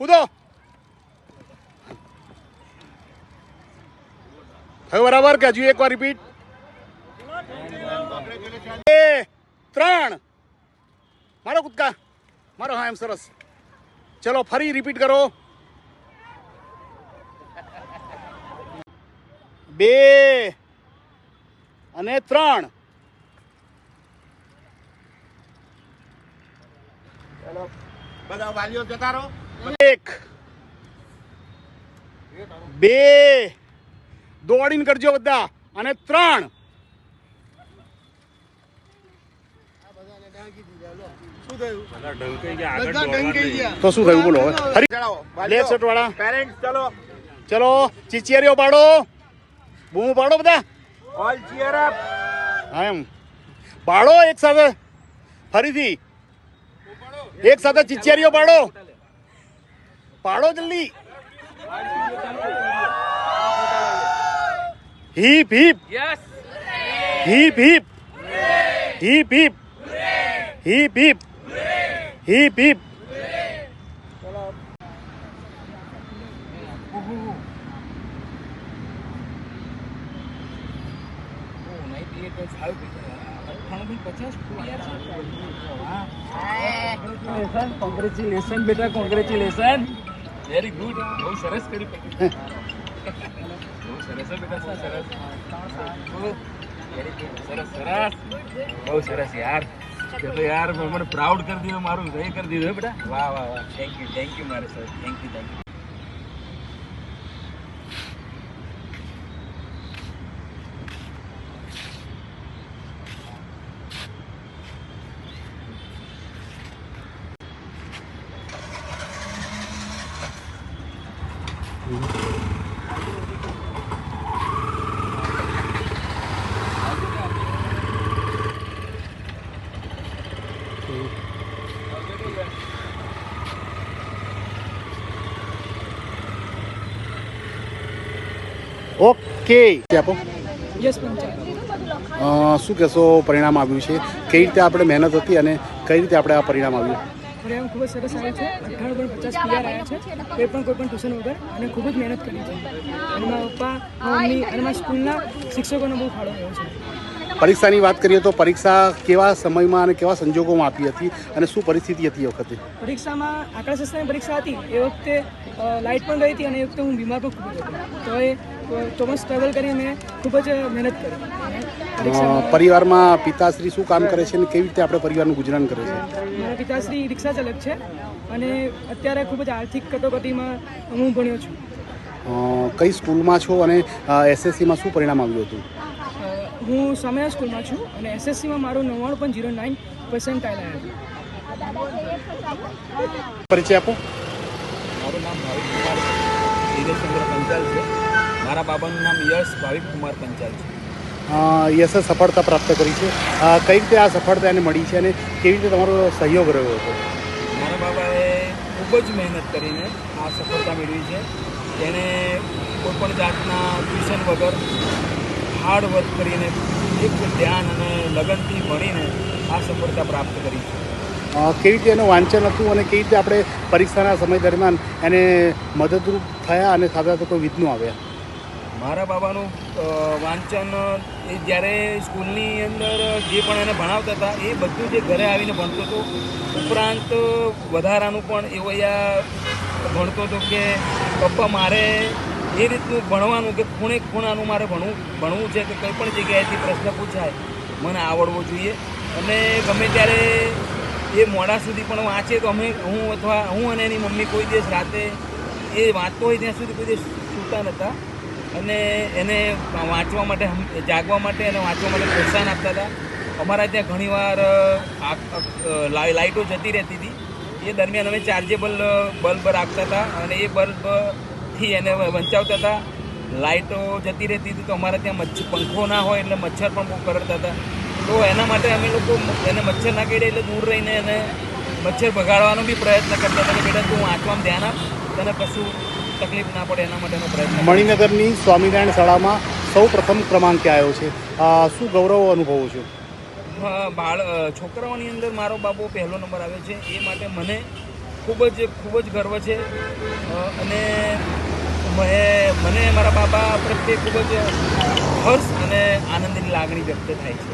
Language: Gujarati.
કૂદો થયું બરાબર કે હજુ એકવાર રિપીટ બે ત્રણ મારો કૂદકા મારો હા એમ સરસ ચલો ફરી રિપીટ કરો બે અને ત્રણ બધા વાલીઓ જતા રહો. એક બે દોડીને કરજો બધા. અને ત્રણ. તો શું થયું? બોલો હવે. ફરી ચડાવો વાળા પેરેન્ટ્સ ચલો. ચલો ચીચિયારીઓ પાડો. બૂમ પાડો બધા. ઓલ ચીયર અપ હા એમ. પાડો એક સાથે. ફરીથી. એક સાથે ચીચિયારીઓ પાડો. पाड़ो जल्दी। Hip hip. Hip hip. Hip hip. Hip hip. Hip hip. Congratulation बेटा कॉन्ग्रेचुलेसन વેરી ગુડ બહુ સરસ કર્યું બહુ સરસ બેટા, સરસ. સરસ સરસ. બહુ સરસ યાર. કે તો યાર, મને પ્રાઉડ કરી દીધો, મારું એ કરી દીધું બેટા. વાહ વાહ વાહ. થેન્ક યુ થેન્ક યુ મારે sir thank you thank you okay. આપો. શું કહેશો, પરિણામ આવ્યું છે? કઈ રીતે આપણે મહેનત હતી અને કઈ રીતે આપણે આ પરિણામ આવ્યું? પરિણામ ખૂબ જ સરસ આવ્યું છે. અઠ્ઠાણું પણ પચાસ પીઆર આવ્યા છે. કોઈ પણ કોઈ પણ ટ્યુશન વગર અને ખૂબ જ મહેનત કરી છે. અને મારા પપ્પા મમ્મી અને મારા સ્કૂલના શિક્ષકોનો બહુ ફાળો રહ્યો છે. પરીક્ષાની વાત કરીએ તો પરીક્ષા કેવા સમયમાં અને કેવા સંજોગોમાં આપી હતી અને શું પરિસ્થિતિ હતી એ વખતે? પરીક્ષામાં આંકડાશાસ્ત્રની પરીક્ષા હતી. એ વખતે લાઇટ પણ ગઈ હતી અને એ વખતે હું બીમાર પણ ખૂબ હતો. તો એ તો ટ્રાવેલ સ્ટ્રગલ કરી મેં ખૂબ જ મહેનત કરી. પરિવારમાં પિતાશ્રી શું કામ કરે છે અને કેવી રીતે આપણે પરિવારનું ગુજરાન કરે છે? મારા પિતાશ્રી રિક્ષા ચાલક છે અને અત્યારે ખૂબ જ આર્થિક કટોકટીમાં હું ભણ્યો છું. કઈ સ્કૂલમાં છો અને એસએસસીમાં શું પરિણામ આવ્યું હતું? હું સામાન્ય સ્કૂલમાં છું અને એસએસસીમાં મારું નવ્વાણું પણ જીરો નાઇન પર્સન્ટાઇલ આવ્યું પરિચય આપો. મારું નામ ભાવિક કુમાર ધીરેશચંદ્ર પંચાલ છે. મારા બાબાનું નામ યશ ભાવિક કુમાર પંચાલ છે. યશે સફળતા પ્રાપ્ત કરી છે. કઈ રીતે આ સફળતા એને મળી છે અને કેવી રીતે તમારો સહયોગ રહ્યો હતો? મારા બાબાએ ખૂબ જ મહેનત કરીને આ સફળતા મેળવી છે. તેણે કોઈપણ જાતના ટ્યુશન વગર હાર્ડ વર્ક કરીને એક ધ્યાન અને લગનથી ભણીને આ સફળતા પ્રાપ્ત કરી છે. કેવી રીતે એનું વાંચન હતું અને કેવી રીતે આપણે પરીક્ષાના સમય દરમિયાન એને મદદરૂપ થયા અને સાથે સાથે કોઈ વિઘ્નો આવ્યા? મારા બાબાનું વાંચન, એ જ્યારે સ્કૂલની અંદર જે પણ એને ભણાવતા હતા, એ બધું જે ઘરે આવીને ભણતો હતો, ઉપરાંત વધારાનું પણ એવો યા ભણતો હતો કે, પપ્પા, મારે એ રીતનું ભણવાનું કે ખૂણે ખૂણાનું મારે ભણવું ભણવું છે કે કંઈ પણ જગ્યાએથી પ્રશ્ન પૂછાય, મને આવડવો જોઈએ. અને ગમે ત્યારે એ મોડા સુધી પણ વાંચે, તો અમે, હું અથવા હું અને એની મમ્મી કોઈ દિવસ રાતે એ વાંચતો હોય ત્યાં સુધી કોઈ દિવસ સૂતા નહોતા. અને એને વાંચવા માટે જાગવા માટે અને વાંચવા માટે પ્રોત્સાહન આપતા હતા. અમારા ત્યાં ઘણીવાર લાઇટો જતી રહેતી હતી. એ દરમિયાન અમે ચાર્જેબલ બલ્બ રાખતા હતા અને એ બલ્બથી એને વંચાવતા હતા. લાઇટો જતી રહેતી હતી તો અમારા ત્યાં મચ્છર પંખો ના હોય એટલે મચ્છર પણ બહુ કરડતા હતા. તો એના માટે અમે લોકો એને મચ્છર ના કેડે એટલે દૂર રહીને એને મચ્છર ભગાડવાનો બી પ્રયત્ન કરતા હતા કે બેટા તું વાંચવામાં ધ્યાન આપ. તને કશું તકલીફ ના પડે એના માટેનો પ્રયત્ન મણિનગરની સ્વામિનારાયણ શાળામાં સૌ પ્રથમ ક્રમાંકે આવ્યો છે. શું ગૌરવ અનુભવો છો? બાળ છોકરાઓની અંદર મારો બાબો પહેલો નંબર આવ્યો છે. એ માટે મને ખૂબ જ ખૂબ જ ગર્વ છે. અને મેં મને મારા બાબા પ્રત્યે ખૂબ જ હર્ષ અને આનંદની લાગણી વ્યક્ત થાય છે.